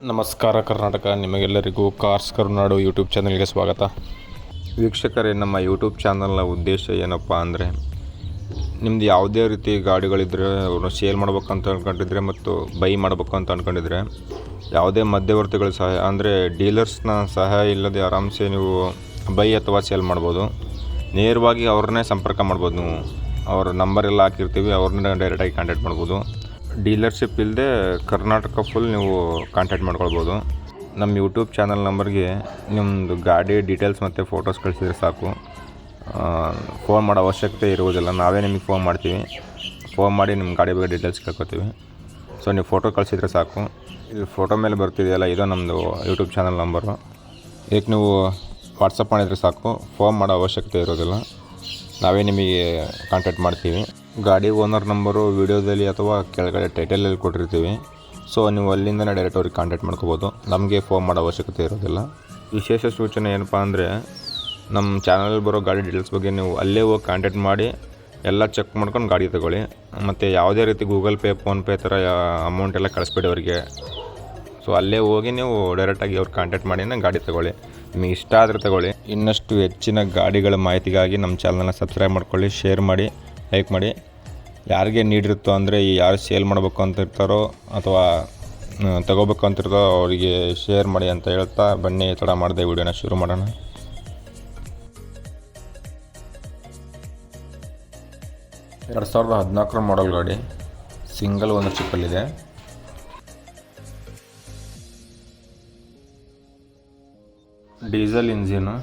ನಮಸ್ಕಾರ ಕರ್ನಾಟಕ, ನಿಮಗೆಲ್ಲರಿಗೂ ಕಾರ್ಸ್ ಕರುನಾಡು ಯೂಟ್ಯೂಬ್ ಚಾನಲ್ಗೆ ಸ್ವಾಗತ. ವೀಕ್ಷಕರೇ, ನಮ್ಮ ಯೂಟ್ಯೂಬ್ ಚಾನಲ್ನ ಉದ್ದೇಶ ಏನಪ್ಪ ಅಂದರೆ, ನಿಮ್ದು ಯಾವುದೇ ರೀತಿ ಗಾಡಿಗಳಿದ್ದರೆ ಅವ್ರನ್ನ ಸೇಲ್ ಮಾಡ್ಬೇಕಂತ ಅಂದ್ಕೊಂಡಿದ್ರೆ ಮತ್ತು ಬೈ ಮಾಡಬೇಕು ಅಂತ ಅಂದ್ಕೊಂಡಿದ್ರೆ ಯಾವುದೇ ಮಧ್ಯವರ್ತಿಗಳ ಸಹಾಯ, ಅಂದರೆ ಡೀಲರ್ಸ್ನ ಸಹಾಯ ಇಲ್ಲದೆ ಆರಾಮ್ಸೆ ನೀವು ಬೈ ಅಥವಾ ಸೇಲ್ ಮಾಡ್ಬೋದು. ನೇರವಾಗಿ ಅವ್ರನ್ನೇ ಸಂಪರ್ಕ ಮಾಡ್ಬೋದು ನೀವು. ಅವ್ರ ನಂಬರ್ ಎಲ್ಲ ಹಾಕಿರ್ತೀವಿ, ಅವ್ರನ್ನೇ ಡೈರೆಕ್ಟಾಗಿ ಕಾಂಟ್ಯಾಕ್ಟ್ ಮಾಡ್ಬೋದು. ಡೀಲರ್ಶಿಪ್ ಇಲ್ಲದೆ ಕರ್ನಾಟಕ ಫುಲ್ ನೀವು ಕಾಂಟ್ಯಾಕ್ಟ್ ಮಾಡ್ಕೊಳ್ಬೋದು. ನಮ್ಮ ಯೂಟ್ಯೂಬ್ ಚಾನಲ್ ನಂಬರ್ಗೆ ನಿಮ್ಮದು ಗಾಡಿ ಡೀಟೇಲ್ಸ್ ಮತ್ತು ಫೋಟೋಸ್ ಕಳಿಸಿದ್ರೆ ಸಾಕು. ಫೋನ್ ಮಾಡೋ ಅವಶ್ಯಕತೆ ಇರುವುದಿಲ್ಲ. ನಾವೇ ನಿಮಗೆ ಫೋನ್ ಮಾಡ್ತೀವಿ. ಫೋನ್ ಮಾಡಿ ನಿಮ್ಮ ಗಾಡಿ ಬಗ್ಗೆ ಡೀಟೇಲ್ಸ್ ಕೇಳ್ಕೊತೀವಿ. ಸೊ ನೀವು ಫೋಟೋ ಕಳಿಸಿದ್ರೆ ಸಾಕು. ಇದು ಫೋಟೋ ಮೇಲೆ ಬರ್ತಿದೆಯಲ್ಲ, ಇದು ನಮ್ಮದು ಯೂಟ್ಯೂಬ್ ಚಾನಲ್ ನಂಬರು ಇದಕ್ಕೆ ನೀವು ವಾಟ್ಸಪ್ ಮಾಡಿದರೆ ಸಾಕು. ಫೋನ್ ಮಾಡೋ ಅವಶ್ಯಕತೆ ಇರೋದಿಲ್ಲ ನಾವೇ ನಿಮಗೆ ಕಾಂಟ್ಯಾಕ್ಟ್ ಮಾಡ್ತೀವಿ. ಗಾಡಿ ಓನರ್ ನಂಬರು ವೀಡಿಯೋದಲ್ಲಿ ಅಥವಾ ಕೆಳಗಡೆ ಟೈಟಲಲ್ಲಿ ಕೊಟ್ಟಿರ್ತೀವಿ. ಸೊ ನೀವು ಅಲ್ಲಿಂದನೇ ಡೈರೆಕ್ಟ್ ಅವ್ರಿಗೆ ಕಾಂಟ್ಯಾಕ್ಟ್ ಮಾಡ್ಕೋಬೋದು. ನಮಗೆ ಫೋನ್ ಮಾಡೋ ಅವಶ್ಯಕತೆ ಇರೋದಿಲ್ಲ. ವಿಶೇಷ ಸೂಚನೆ ಏನಪ್ಪ ಅಂದರೆ ನಮ್ಮ ಚಾನಲಲ್ಲಿ ಬರೋ ಗಾಡಿ ಡೀಟೇಲ್ಸ್ ಬಗ್ಗೆ ನೀವು ಅಲ್ಲೇ ಹೋಗಿ ಕಾಂಟ್ಯಾಕ್ಟ್ ಮಾಡಿ, ಎಲ್ಲ ಚೆಕ್ ಮಾಡ್ಕೊಂಡು ಗಾಡಿ ತಗೊಳ್ಳಿ. ಮತ್ತು ಯಾವುದೇ ರೀತಿ ಗೂಗಲ್ ಪೇ ಫೋನ್ಪೇ ಥರ ಅಮೌಂಟ್ ಎಲ್ಲ ಕಳಿಸ್ಬೇಡಿ ಅವರಿಗೆ. ಸೊ ಅಲ್ಲೇ ಹೋಗಿ ನೀವು ಡೈರೆಕ್ಟಾಗಿ ಅವ್ರು ಕಾಂಟ್ಯಾಕ್ಟ್ ಮಾಡಿನೇ ಗಾಡಿ ತಗೊಳ್ಳಿ. ನಿಮಗೆ ಇಷ್ಟ ಆದರೆ ತಗೊಳ್ಳಿ. ಇನ್ನಷ್ಟು ಹೆಚ್ಚಿನ ಗಾಡಿಗಳ ಮಾಹಿತಿಗಾಗಿ ನಮ್ಮ ಚಾನಲ್ನ ಸಬ್ಸ್ಕ್ರೈಬ್ ಮಾಡ್ಕೊಳ್ಳಿ ಶೇರ್ ಮಾಡಿ ಲೈಕ್ ಮಾಡಿ. ಯಾರಿಗೆ ನೀಡಿರುತ್ತೋ ಅಂದರೆ ಯಾರು ಸೇಲ್ ಮಾಡಬೇಕು ಅಂತ ಇರ್ತಾರೋ ಅಥವಾ ತಗೋಬೇಕು ಅಂತಿರ್ತಾರೋ ಅವರಿಗೆ ಶೇರ್ ಮಾಡಿ ಅಂತ ಹೇಳ್ತಾ ಬನ್ನಿ ತಡ ಮಾಡಿದೆ ವಿಡಿಯೋನ ಶುರು ಮಾಡೋಣ. ಎರಡು ಸಾವಿರದ ಹದಿನಾಲ್ಕರ ಮಾಡಲ್ ಗಾಡಿ ಸಿಂಗಲ್ ಒಂದು ಓನರ್ಶಿಪ್ಪಲ್ಲಿದೆ ಡೀಸೆಲ್ ಇಂಜಿನು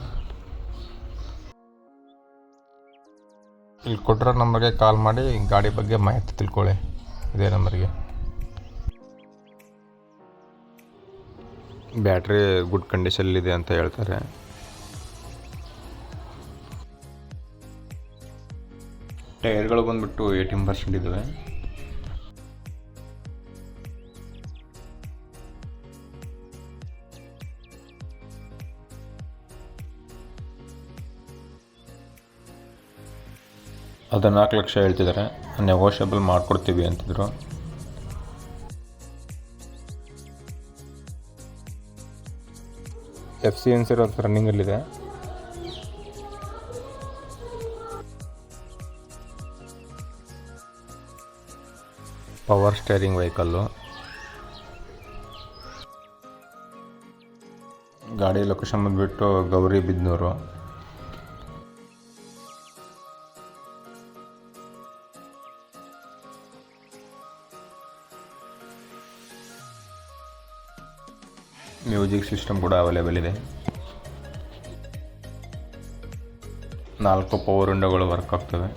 ಇಲ್ಲಿ ಕೊಟ್ಟಿರೋ ನಂಬರ್ಗೆ ಕಾಲ್ ಮಾಡಿ ಗಾಡಿ ಬಗ್ಗೆ ಮಾಹಿತಿ ತಿಳ್ಕೊಳ್ಳಿ. ಇದೇ ನಂಬರ್ಗೆ ಬ್ಯಾಟ್ರಿ ಗುಡ್ ಕಂಡೀಷನಲ್ಲಿದೆ ಅಂತ ಹೇಳ್ತಾರೆ. ಟೈರ್ಗಳು ಬಂದ್ಬಿಟ್ಟು ಏಯ್ಟೀನ್ ಪರ್ಸೆಂಟ್ ಇದ್ದಾವೆ ಹದಿನಾಲ್ಕು ಲಕ್ಷ ಹೇಳ್ತಿದ್ದಾರೆ. ನೆಗೋಷಿಯಬಲ್ ಮಾಡಿಕೊಡ್ತೀವಿ ಅಂತಿದ್ರು. ಎಫ್ ಸಿ ಇನ್ಸೂರೆನ್ಸ್ ರನ್ನಿಂಗಲ್ಲಿದೆ ಪವರ್ ಸ್ಟೇರಿಂಗ್ ವೆಹಿಕಲ್ಲು ಗಾಡಿ ಲೊಕೇಶನ್ ಬಂದುಬಿಟ್ಟು ಗೌರಿ ಬಿದ್ನೂರು. ಮ್ಯೂಸಿಕ್ ಸಿಸ್ಟಮ್ ಕೂಡ ಅವೈಲೇಬಲ್ ಇದೆ. ನಾಲ್ಕು ಪವರ್ ವಿಂಡೋಗಳು ವರ್ಕ್ ಆಗ್ತವೆ.